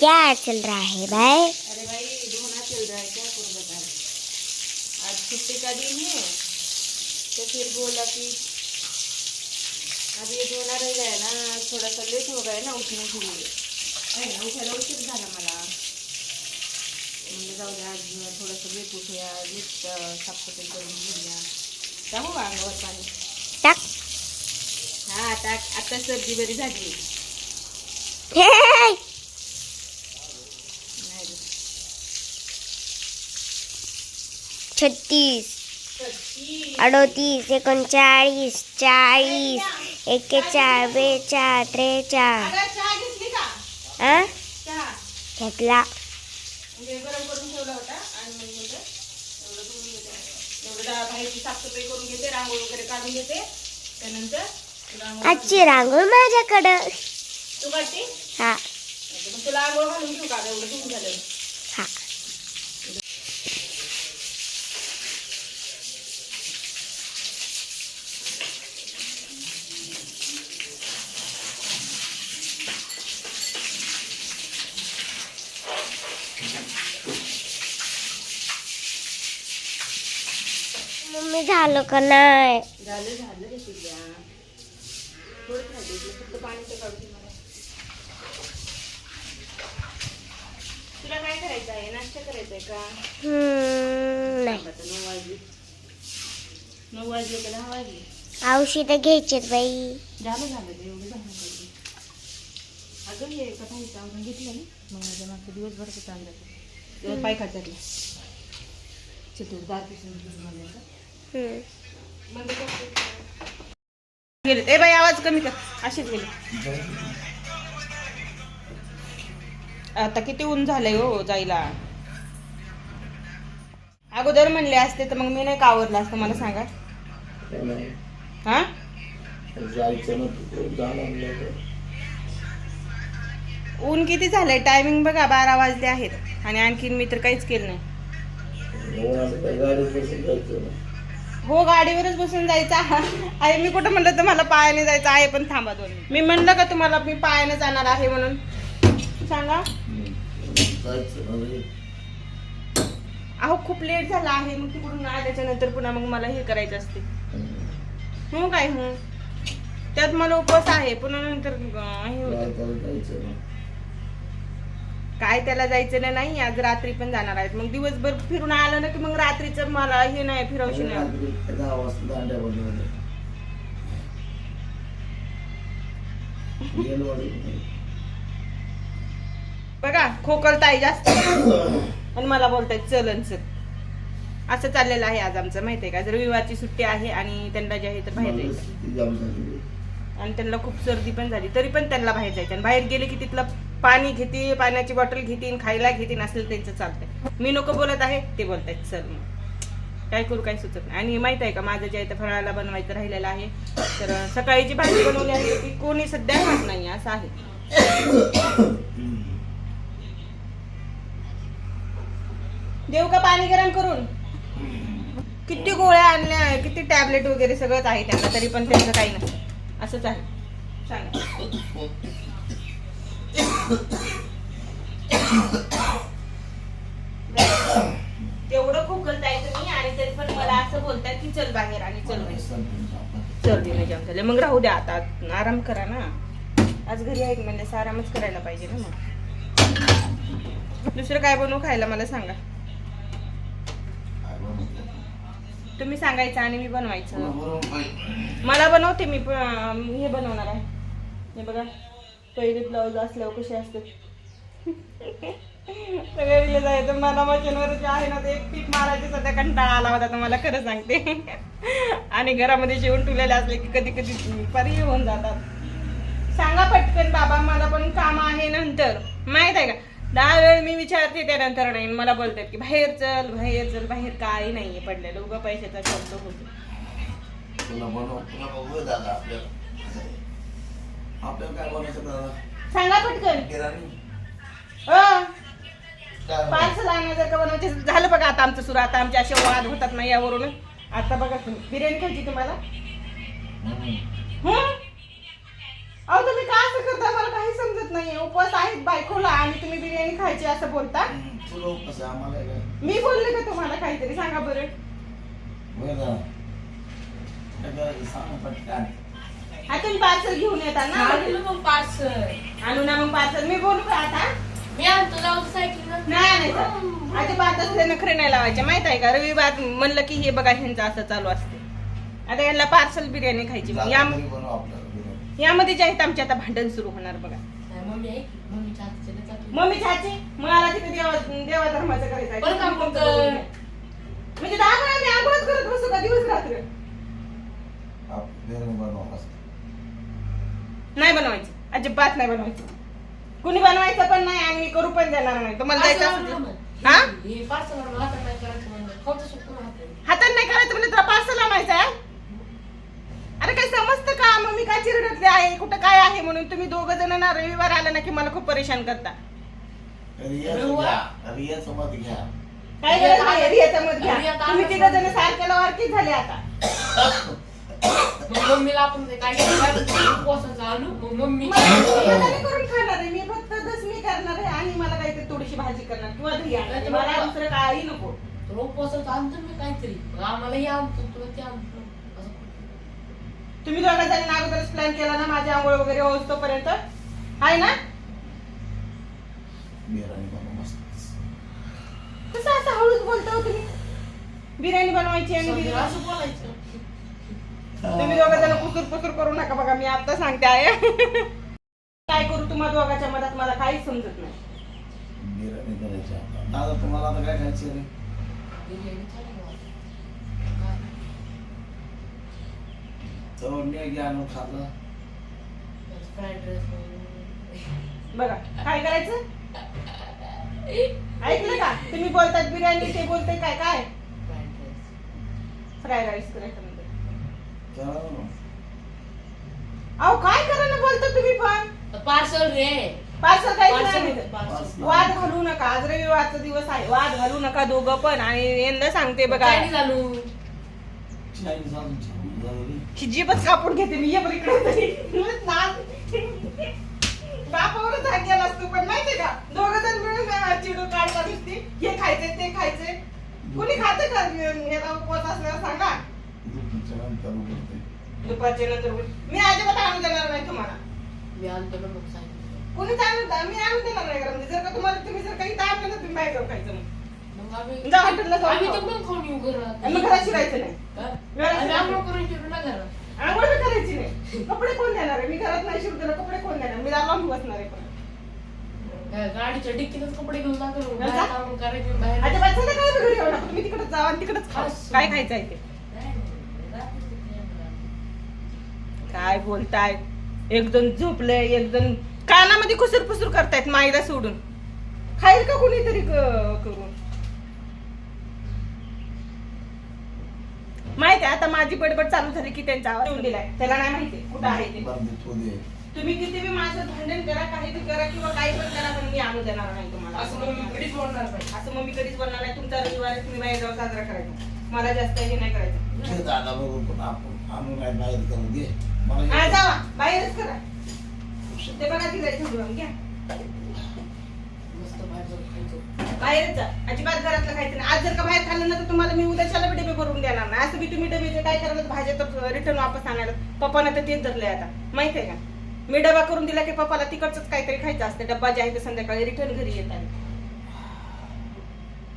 क्या चल रहा है भाई? अरे भाई धोना चल रहा है क्या करूँ बता आज छुट्टी का दिन है तो फिर बोला कि अब ये धोना रह गया ना थोड़ा सा लेट हो गया ना उठने के लिए। उठायला उशीर झाला मला। म्हणजे जाऊ द्या आज थोडंसं लेट उठूया लेट साफसफाई करून घेऊया टाकू का अंगावर पाणी टाक हा टाक आता सर्दी बरी झाली। साफसफाई करून घेते रांगोळी वगैरे काढून घेते. त्यानंतर रांगोळी आजची रांगोळ माझ्याकडं. हा. तुला आंघोळ घालून घेऊ का? एवढं झालं हा मम्मी झालं का नाही? झालं झालं रे तुझ्या. फक्त पाणी तर मला. तुला काय करायचं आहे? नाश्ता करायचा आहे का? नाही. नऊ वाजले. नऊ वाजले का? दहा वाजले. औषधं घ्यायचेत बाई. झालं झालं एवढं अगं हे घेतलं ना मग माझ्या मागचं दिवसभराचं पाय खात. गेले ए बाई आवाज कमी कर. असेच गेले. आता किती ऊन झालंय हो जायला. अगोदर म्हणले असते तर मग मी नाही का आवरलं असतं मला सांगा. हा? ऊन किती झालंय? टायमिंग बघा बारा वाजले आहेत. आणि आणखीन मी तर काहीच केलं नाही गाडीत बसून जायचं ना हो गाडीवरच बसून जायचं. आहे मी कुठं म्हणलं तर मला पायाने जायचं. आहे पण थांबा दोन मी म्हणलं का तुम्हाला मी पायाने जाणार आहे म्हणून? सांगा. अहो खूप लेट झाला आहे. मग तिकडून आल्याच्यानंतर पुन्हा मग मला हे करायचं असते. हो काय हो. त्यात मला उपवास आहे. पुन्हा नंतर हे होतं. काय त्याला जायचं ना नाही आज रात्री पण जाणार आहेत. मग दिवसभर फिरून आलं ना की मग रात्रीचं मला हे नाही फिरवशी नाही. दहा वाजता दांड्या बनवल्या येलवाडी बघा खोकलताय जास्त. आणि मला बोलतायत चलन चल. असं चाललेलं आहे आज आमचं माहितीये का? रविवारची सुट्टी आहे आणि त्यांना जे आहे तर बाहेर जायचं. आणि त्यांना खूप सर्दी पण झाली तरी पण त्यांना बाहेर जायचं. आणि बाहेर गेले की तिथलं पाणी घेते पाण्याची बॉटल घेतीन खायला घेतीन असलं त्यांचं चालतंय. मी नको बोलत आहे ते बोलतायत सर मग. काय करू काय सुचत नाही. आणि माहीत आहे का माझं जे आहे फराळाला बनवायचं राहिलेलं आहे. तर सकाळी जी भाजी बनवली आहे ती कोणी सध्या खात नाही असं आहे. देऊ का पाणी गरम करून? किती गोळ्या आणल्या किती टॅबलेट वगैरे सगळंच आहे त्यांना तरी पण त्यांचं काही नाही. असंच आहे. सांगा. तेवढं खोकलताय तुम्ही आणि तरी पण मला असं बोलताय की चल बाहेर आणि चल झाले. मग राहू द्या आता. आराम करा ना. आज घरी आहे म्हणजे आरामच करायला पाहिजे ना मग. दुसरं काय बनवू खायला मला सांगा. तुम्ही सांगायचं आणि मी बनवायचं. मला बनवते मी हे बनवणार आहे. हे बघा. पहिले ब्लाऊज असल्यावर कसे असतात सगळे रिले जायचं मला मशीनवर जे आहे ना ते एक पीक मारायचे सध्या कंटाळा आला होता तुम्हाला खरं सांगते. आणि घरामध्ये शिवून ठेवलेले असले की कधी कधी परी होऊन जातात. सांगा पटकन बाबा मला पण काम आहे नंतर. माहीत आहे का? दहा वेळ मी विचारते त्यानंतर नाही. मला बोलतात की बाहेर चल बाहेर चल बाहेर काही नाहीये पडलेलं. उगा पैशाचा शब्द होतो तुला बनव तुला बघू दादा आपल्याला काय दादा सांगा पटकन. किराणी अ काय पार्सल आणा जर का बनवायचे? झालं बघा आता आमचं सुरू. आता आमचे असे वाद होतात ना यावरून. आता बघा तुम्ही. बिर्याणी खायची तुम्हाला? हम्म. हं? अहो तुम्ही का असं करता मला काही समजत नाही उपवास आहेत बायकोला आणि तुम्ही बिर्याणी खायची असं बोलता? तुला कसं आम्हाला काय? मी बोलले का तुम्हाला काहीतरी? सांगा बरं. बरं झालं. काय करायचं? सांग पटकन. हा तुम्ही पार्सल घेऊन येता ना आणलं मग पार्सल आणू ना मग पार्सल मी बोलू का आता? मी आणतो जाऊ सायकल नाही नाही असले नखरे नाही लावायचे. माहीत आहे का? रविवार म्हणलं की हे बघा ह्यांचं असं चालू असते. आता यांना पार्सल बिर्याणी खायची मग. या. यामध्ये जे आहेत आमचे आता भांडण सुरू होणार बघा. मम्मी छाची मला तिथे देवा देवा धर्माचं करायचं? म्हणजे दहा वेळा मी आंघोळच करत बसू का? दिवस रात्र आप- बिर्याणी बनव मस्त. नाही बनवायचं अजिबात नाही बनवायचं. कुणी बनवायचं पण नाही आणि मी करू पण देणार नाही. तुम्हाला जायचं हा? हे- हे हातात नाही करायचं म्हणजे तुला पार्सल आणायचं आहे? अरे काही समजतं का? मग मी काय चिरडतले आहे? कुठं काय आहे म्हणून तुम्ही दोघ जण ना रविवार आला ना की मला खूप परेशान करता. रियाचं घ्या. रियाचं मत घ्या. काय गरज नाही रियाचं मत घ्या. रिया तर तुम्ही तिघ जण वारकीच झाले आता. मग मम्मीला आपण ते काय करायचं? उपवासाचं आणू, मग मम्मी मला शेंगदाणे करून खाणार आहे मी फक्त दसमी करणार आहे आणि मला काहीतरी थोडीशी भाजी करणार किंवा दही आणणार आहे. मला दुसरं काही नको. उपवासाचं आणतो मी काहीतरी. मग आम्हाला हे आणतो तुला ते आणतो. असं. तुम्ही दोघा जणांना अगोदरच प्लॅन केला ना माझी आंघोळ वगैरे होत तोपर्यंत आहे ना बिर्याणी बनव मस्त. कसं असं हळूच बोलता हो तुम्ही? बिर्याणी बनवायची आणि बिर्याणी असं बोलायचं. तुम्ही दोघं जण कुसूर कुसूर करू नका बघा मी आता सांगते आहे. काय करू तुम्हा दोघांच्या मधात मला काहीच समजत नाही. करायची. दादा तुम्हाला आता काय खायचं रे खाल्लं बघा काय करायचं? ऐकलं का? तुम्ही बोलतात बिर्याणी ते बोलते काय काय? फ्राईड राईस फ्राय राईस करायचं म्हणजे. अहो काय करा ना बोलता तुम्ही पण? पार्सल रे पार्सल काही नाही. वाद घालू नका. आज रविवारचा दिवस आहे. वाद घालू नका दोघं पण. आणि यंदा सांगते बघा. काय झालो? चायनीज आणून छान झालं रे. ही कापून घेते मी. ये बरं इकडे. तरी. नाद. बापावरच हात गेला असतो पण माहितीये का? दोघं जण मिळून अं, चिडू काढता नुसती. हे खायचे ते खायचे कुणी खाते का? याला उपवास असल्यावर सांगा. दुपारच्या नंतर उघडते. दुपारच्या नंतर बोल. मी अजिबात आणून देणार नाही तुम्हाला. मी आणतो ना मग सांगितलं कुणीच आणून मी आणून देणार नाही घरामध्ये. जर का तुम्हाला तुम्ही जर काही आणलं ना तुम्ही बाहेर जाऊन खायचं मग. मग आम्ही जा हॉटेलला जाऊ आम्ही खाऊ. तिकडून खाऊन येऊ घरात. आणि मग घरात शिरायचं नाही. हा? घरात आम्ही शिरायचं आंघोळ करून जेवू ना घरात. आंघोळ बी करायची नाही. कपडे कोण देणार आहे? मी घरात नाही शिरू देणार कपडे कोण देणार? मी दार लावून बसणार आहे पण गा- गाडीच्या डिक्कीतच कपडे घेऊन जातो जा. बाहेर काम करायचं बाहेर अजिबात संध्याकाळी बी घरी येऊ नका. तुम्ही तिकडे जावा आणि तिकडेच खा. काय खायचं आहे ते नाही, नाही, रात्रीच तिकडे येणार. काय बोलताय? एक जण झोपलंय एक जण कानामध्ये कुसूर पुसूर करतायत माईला सोडून. खाईल का कुणीतरी क- करून? माहिती आहे आता माझी बडबड चालू झाली की त्यांचा आवाज येऊन दिलाय त्याला नाही माहिती कुठं आहे ते. तुम्ही किती बी माझं भांडण करा काही बी करा किंवा काही पण करा पण मी आणू देणार नाही तुम्हाला. असं मग मी कधीच बोलणार नाही. असं मग मी कधीच बोलणार नाही. तुमचा रविवार तुम्ही बाहेर जाऊन साजरा करायचा. मला जास्त हे नाही करायचं. आणून काय बाहेर करून घे. मला हा जावा. बाहेरच करा. ते बघा तिला ठेवून घ्या. मस्त बाहेर जाऊन खायचं. बाहेरच जा. अजिबात घरातलं खायचं नाही. आज जर का बाहेर खाल्लं ना तर तुम्हाला मी उद्याच्याला बी डबे भरून देणार नाही. असं बी तुम्ही डबेचे काय करायला भाज्या तर रिटर्न वापस आणायला. पप्पानं तर तेच धरलंय आता. माहिती आहे का? मी डबा करून दिला की पप्पाला तिकडचंच काहीतरी खायचं असतं. डब्बा जे आहे ते संध्याकाळी रिटर्न घरी येतात.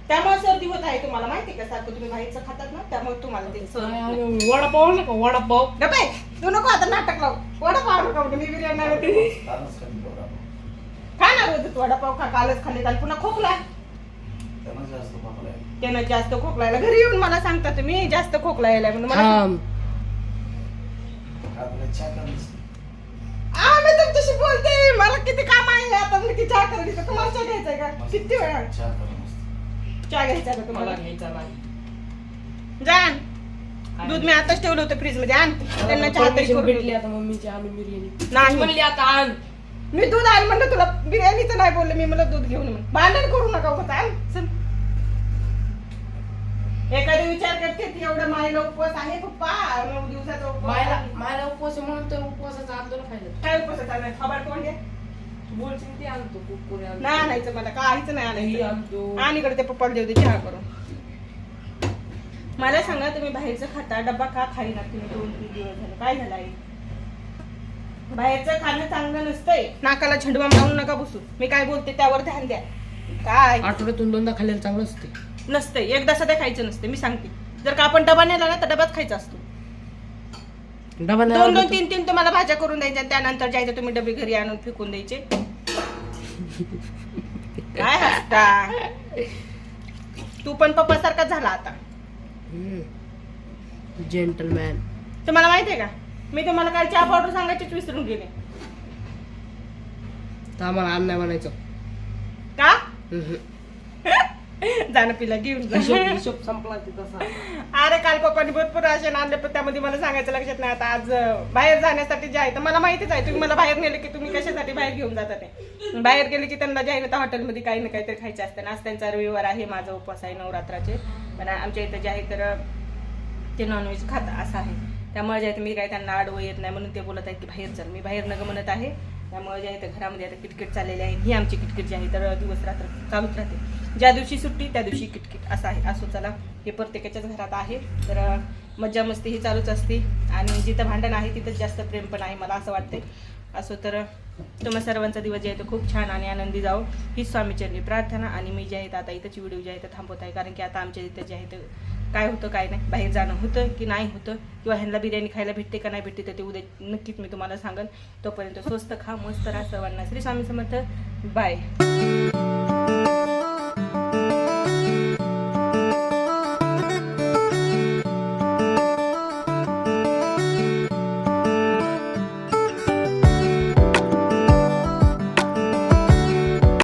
त्यामुळे सर्दी होत आहे तुम्हाला माहिती का सारखं तुम्ही बाहेरचं खातात ना त्यामुळे तुम्हाला ते सर्दी होत. वडापाव ना का वडापाव डबे तू नको आता नाटक लावू वडापाव नको मी बिर्याणी नाही होती कालच खाली बघा वडापाव खा कालच खाल्ले आणि पुन्हा खोकला त्यांना जास्त आहे. त्यानं जास्त खोकलायला घरी येऊन मला सांगता तुम्ही जास्त खोकला यायला म्हणून मला आपल्याला चहा करायची. आ, मी तुमच्याशी बोलते मला किती काम आहे आता मी किती चहा करायची का? तुम्हाला चहा घ्यायचा आहे का किती वेळा चहा. चहा घ्यायचा का मला तुम्हाला घ्यायचा नाही जा आण. दूध मी आताच ठेवलं होतं फ्रीजमध्ये आण त्यांना चहा तरी Permission करून भेटली. आता मम्मीची आम्ही बिर्याणी. नाही. म्हणली आता आण. मी दूध आण म्हणलं तुला बिर्याणीचं नाही बोलले मी मला दूध घेऊन म्हण भांडण करू नका उगाच आण. चल. एखादी विचार करते ती एवढं मायला उपवास आहे पप्पा. नऊ दिवसाचा उपवास मायला आहे. मायला उपवास आहे म्हणून तर उपवासाचा आंदोलन खायला. काय उपवास आहे खबर कोण घ्या बोलशील ते आणतो कुरकुरे आणतो. नाही आणायचं मला काहीच नाही दही आणायचं आणतो. आणि इकडे ते पप्पाला देऊ दे चहा करून. मला सांगा तुम्ही बाहेरचं खाता डब्बा का खाईना तुम्ही? दोन तीन दिवस झाले. काय झालं आई? बाहेरचं खाणं चांगलं नसतंय. नाकाला झेंडूबाम लावून नका बसू. मी काय बोलते त्यावर ध्यान द्या. काय? आठवड्यातून दोनदा खाल्लेलं चांगलं असते नसतंय. एकदा सध्या खायचं नसते मी सांगते. जर का आपण डबा नेला ना तर डब्यात खायचा असतो. डबा नाही दोन दोन आवडत. तीन तीन तुम्हाला भाज्या करून द्यायच्या त्यानंतर जायचं तुम्ही डबे घरी आणून फेकून द्यायचे. काय हसता? तू पण पप्पा सारखा झाला आता. जेंटलमॅन तुम्हाला माहितीये का? मी तुम्हाला काल चहा पावडर सांगायचीच विसरून गेले. तर आम्हाला नाही म्हणायचं. का? हम्म. जाणं पिला घेऊन जा. हिशोब हिशोब संपला तसा अरे काल पप्पानी भरपूर राशन आणले पण त्यामध्ये मला सांगायचं लक्षात नाही. आता आज अं, बाहेर जाण्यासाठी जे आहे तर मला माहितीच आहे तुम्ही मला बाहेर नेले की तुम्ही कशासाठी बाहेर घेऊन जाता ते? बाहेर गेले की त्यांना जे आहे ना त्या हॉटेलमध्ये काही ना काहीतरी खायचे असते. आज त्यांचा रविवार आहे माझा उपवास आहे नवरात्राचे. पण आमच्या इथं जे आहे तर अं, ते नॉनव्हेज खात असं आहे. त्यामुळे जे आहे ते मी काही त्यांना आडवं येत नाही म्हणून ते बोलत आहेत की बाहेर चल. मी बाहेर नग म्हणत आहे. त्यामुळे जे आहे तर घरामध्ये आता किटकिट चाललेली आहे. ही आमची किटकिट जी आहे तर दिवस रात्र चालूच राहते. ज्या दिवशी सुट्टी त्या दिवशी किटकिट. असं आहे असो चला. हे प्रत्येकाच्याच घरात आहे. तर मज्जा मस्ती ही चालूच असते. आणि जिथं भांडण आहे तिथं जास्त प्रेम पण आहे मला असं वाटते असो तर तुम्हा सर्वांचा दिवस जे आहे तो खूप छान आणि आनंदी जावो. ही स्वामीचरणी प्रार्थना. आणि मी जे आहे आता इथंची व्हिडिओ जे आहे तर थांबवत आहे. कारण की आता आमच्या इथं जे आहे काय होतं काय नाही. बाहेर जाणं होतं की नाही होतं किंवा ह्यांना बिर्याणी खायला भेटते का नाही भेटते तर ते उद्या नक्कीच मी तुम्हाला सांगेन. तोपर्यंत स्वस्त खा मस्त राहा सर्वांना. श्री स्वामी समर्थ. बाय